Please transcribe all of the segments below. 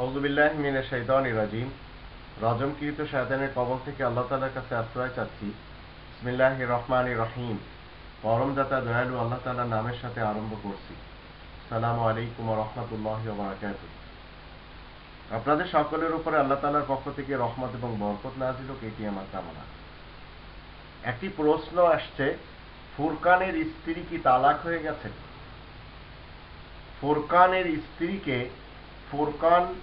রাজিম। কবল থেকে আল্লাহ তালার কাছে আশ্রয় চাচ্ছি। রহমান রহিম। দয়ালু আল্লাহ তালার নামের সাথে আরম্ভ করছি। আলাইকুম রহমতুল্লাহ বারাকাত আপনাদের সকলের উপরে আল্লাহ তালার পক্ষ থেকে রহমত এবং বরকত নাজিল এটি আমার কামনা। একটি প্রশ্ন আসছে, ফুরকানের স্ত্রী কি তালাক হয়ে গেছে? ফুরকানের স্ত্রীকে ফুরকান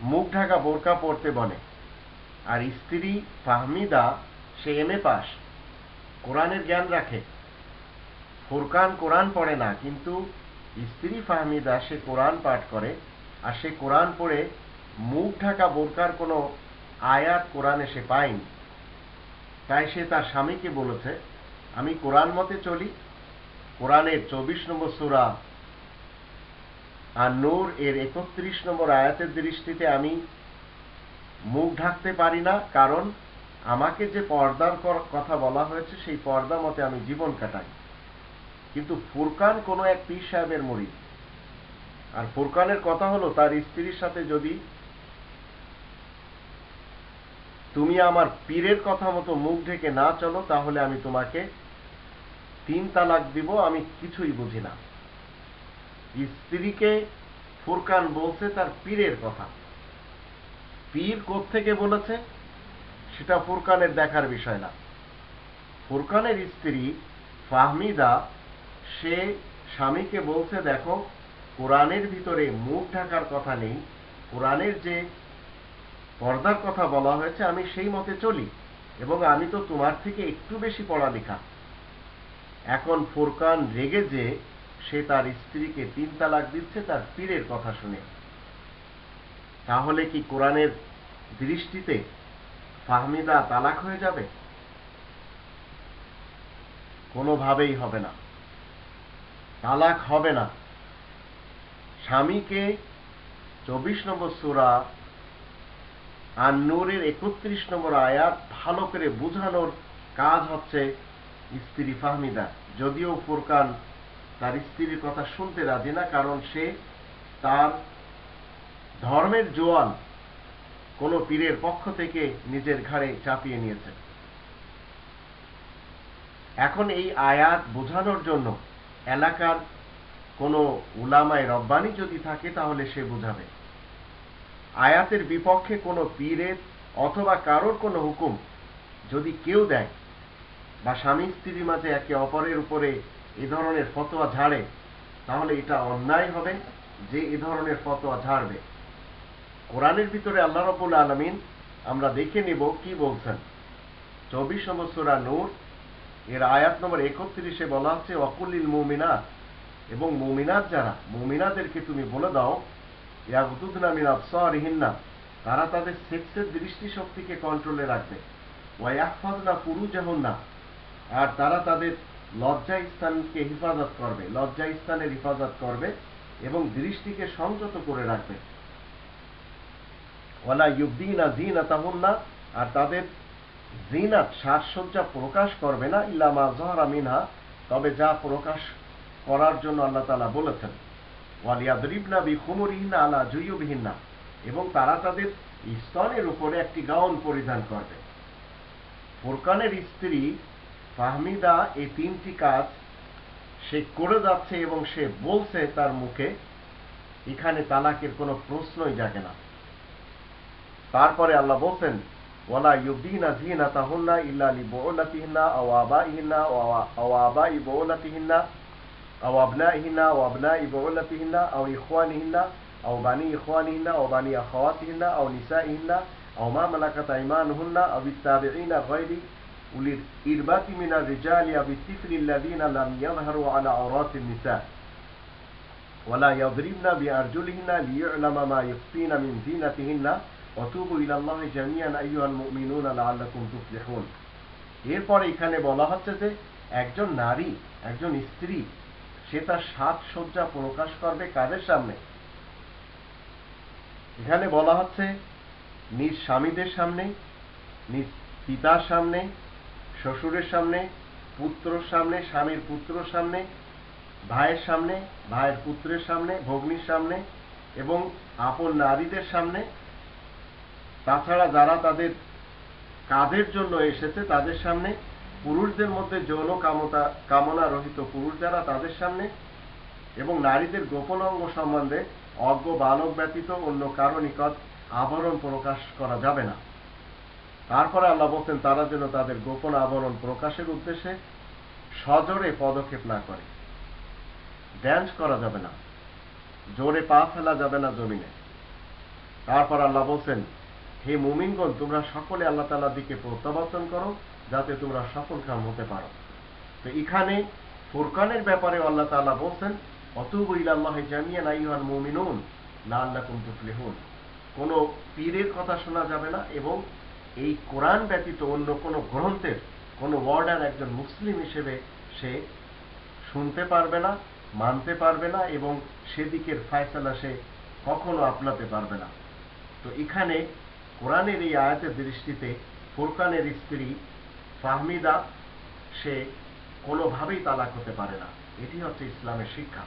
মুখ ঢাকা বোরকা পড়তে বলে। আর স্ত্রী ফাহমিদা, সে এম এ পাস। কোরআনের জ্ঞান রাখে। ফুরকান কোরআন পড়ে না, কিন্তু স্ত্রী ফাহমিদা, সে কোরআন পাঠ করে। আর সে কোরআন পড়ে, মুখ ঢাকা বোরকার কোনো আয়াত কোরআনে সে পায়নি। তাই সে তার স্বামীকে বলেছে, আমি কোরআন মতে চলি। কোরআনের চব্বিশ নম্বর সুরা আর নূর এর একত্রিশ নম্বর আয়াতের দৃষ্টিতে আমি মুখ ঢাকতে পারি না, কারণ আমাকে যে পর্দার কথা বলা হয়েছে, সেই পর্দা মতে আমি জীবন কাটাই। কিন্তু ফুরকান কোনো এক পীর সাহেবের মরিদ। আর ফুরকানের কথা হলো, তার স্ত্রীর সাথে যদি তুমি আমার পীরের কথা মতো মুখ ঢেকে না চলো, তাহলে আমি তোমাকে তিন তালাক দিব, আমি কিছুই বুঝি না। স্ত্রীকে ফুরকান বলছে তার পীরের কথা। পীর থেকে বলেছে? সেটা ফুরকানের দেখার বিষয় না। ফুরকানের স্ত্রী ফাহমিদা, সে স্বামীকে বলছে, দেখো, কোরআনের ভিতরে মুখ ঢাকার কথা নেই। কোরআনের যে পর্দার কথা বলা হয়েছে, আমি সেই মতে চলি এবং আমি তো তোমার থেকে একটু বেশি পড়ালেখা। এখন ফুরকান রেগে যে সে তার স্ত্রীকে তিন তালাক দিচ্ছে তার পীরের কথা শুনে। তাহলে কি কোরআনের দৃষ্টিতে ফাহমিদা তালাক হয়ে যাবে? কোনোভাবেই হবে না। তালাক হবে না। স্বামীকে চব্বিশ নম্বর সুরা আর নূরের একত্রিশ নম্বর আয়াত ভালো করে বুঝানোর কাজ হচ্ছে স্ত্রী ফাহমিদা। যদিও ফুরকান তার স্ত্রীর কথা শুনতে রাজি না, কারণ সে তার ধর্মের জোয়ান, কোন পীরের পক্ষ থেকে নিজের ঘাড়ে চাপিয়ে নিয়েছে। এখন এই আয়াত বোঝানোর জন্য এলাকার কোনো উলামায় রব্বানি যদি থাকে, তাহলে সে বুঝাবে। আয়াতের বিপক্ষে কোনো পীরের অথবা কারোর কোনো হুকুম যদি কেউ দেয় বা স্বামী স্ত্রীর মাঝে একে অপরের উপরে এ ধরনের ফতোয়া ঝাড়ে, তাহলে এটা অন্যায় হবে যে এ ধরনের ফতোয়া ঝাড়বে। কোরআনের ভিতরে আল্লাহ রবুল আলমিন আমরা দেখে নিব কি বলছেন। চব্বিশ নম্বর নূর, এর আয়াত নম্বর একত্রিশে বলা হচ্ছে অকুলিল মুমিনাত এবং মুমিনাত যারা, মুমিনাদেরকে তুমি বলে দাও ইয়াগুদুদনা মিন আবসারিহিন্না তারা তাদের সেক্সের দৃষ্টিশক্তিকে কন্ট্রোলে রাখবে। ওয়াইয়াহফাজনা ফুরুজাহুন্না আর তারা তাদের লজ্জা স্থানকে হেফাজত করবে, লজ্জা স্থানের হেফাজত করবে এবং দৃষ্টিকে সংযত করে রাখবে। ওয়ালা ইউদ্দিনা জিনা তাহুন্না আর তাদের জিনাত সাজসজ্জা প্রকাশ করবে না ইল্লামা জহরা মিনহা, তবে যা প্রকাশ করার জন্য আল্লাহ তালা বলেছেন। ওয়ালিয়াদরিবনা বি খুমরিহিনা আলা জুয়ুবিহিনা এবং তারা তাদের স্তনের উপরে একটি গাউন পরিধান করবে। ফুরকানের স্ত্রী ফাহমিদা এই তিনটি কাজ সে করে যাচ্ছে এবং সে বলছে তার মুখে, এখানে তালাকের কোনো প্রশ্নই জাগে না। তারপরে আল্লাহ বলছেন, ওয়ালা ইউদ্দিনা জিনা তাহুন্না ইল্লা লি বুউলাতিহিন্না আও আবাইহিন্না আও আবাই বুউলাতিহিন্না আও আবনাইহিন্না আও আবনাই বুউলাতিহিন্না আও ইখওয়ানিহিন্না আও বানি ইখওয়ানিহিন্না আও বানি আখাওয়াতিহিন্না আও নিসাইহিন্না আও মা মালাকাত আইমানুহুন্না আও ইত্তাবিঈনা গায়রি أولي الإربات من الرجال أو الطفل الذين لم يظهروا على عورات النساء ولا يضربن بأرجلهن ليعلم ما يخفين من زينتهن وتوبوا إلى الله جميعا أيها المؤمنون لعلكم تفلحون এরপর এখানে বলা হচ্ছে যে একজন নারী একজন স্ত্রী সে তার সাজসজ্জা প্রকাশ করবে কাদের সামনে এখানে বলা হচ্ছে নিজ স্বামীদের সামনে নিজ পিতার সামনে শ্বশুরের সামনে, পুত্রর সামনে, স্বামীর পুত্রর সামনে, ভাইয়ের সামনে, ভাইয়ের পুত্রের সামনে, ভগ্নির সামনে এবং আপন নারীদের সামনে। তাছাড়া যারা তাদের কাজের জন্য এসেছে তাদের সামনে, পুরুষদের মধ্যে যৌন কামতা, কামনা রহিত পুরুষ যারা তাদের সামনে এবং নারীদের গোপন অঙ্গ সম্বন্ধে অজ্ঞ, বালক ব্যতীত অন্য কারও নিকট আবরণ প্রকাশ করা যাবে না। তারপরে আল্লাহ বলছেন, তারা যেন তাদের গোপন আবরণ প্রকাশের উদ্দেশ্যে সজোরে পদক্ষেপ না করে। ড্যান্স করা যাবে না। জোরে পা ফেলা যাবে না জমিনে। তারপর আল্লাহ বলছেন, হে মুমিনগণ, তোমরা সকলে আল্লাহ তালার দিকে প্রত্যাবর্তন করো, যাতে তোমরা সফল কাম হতে পারো। তো এখানে ফুরকানের ব্যাপারে আল্লাহ তালা বলছেন, অতুবু ইলাল্লাহ জামিয়ান আইয়ুহাল মুমিনুন লাআল্লাকুম তুফলিহুন। কোন পীরের কথা শোনা যাবে না এবং এই কোরআন ব্যতীত অন্য কোনো গ্রন্থের, কোনো ওয়ার্ডার একজন মুসলিম হিসেবে সে শুনতে পারবে না, মানতে পারবে না এবং সেদিকের ফায়সালা সে কখনো আপনাতে পারবে না। তো এখানে কোরআনের এই আয়াতের দৃষ্টিতে ফুরকানের স্ত্রী ফাহমিদা সে কোনোভাবেই তালাক হতে পারে না। এটি হচ্ছে ইসলামের শিক্ষা।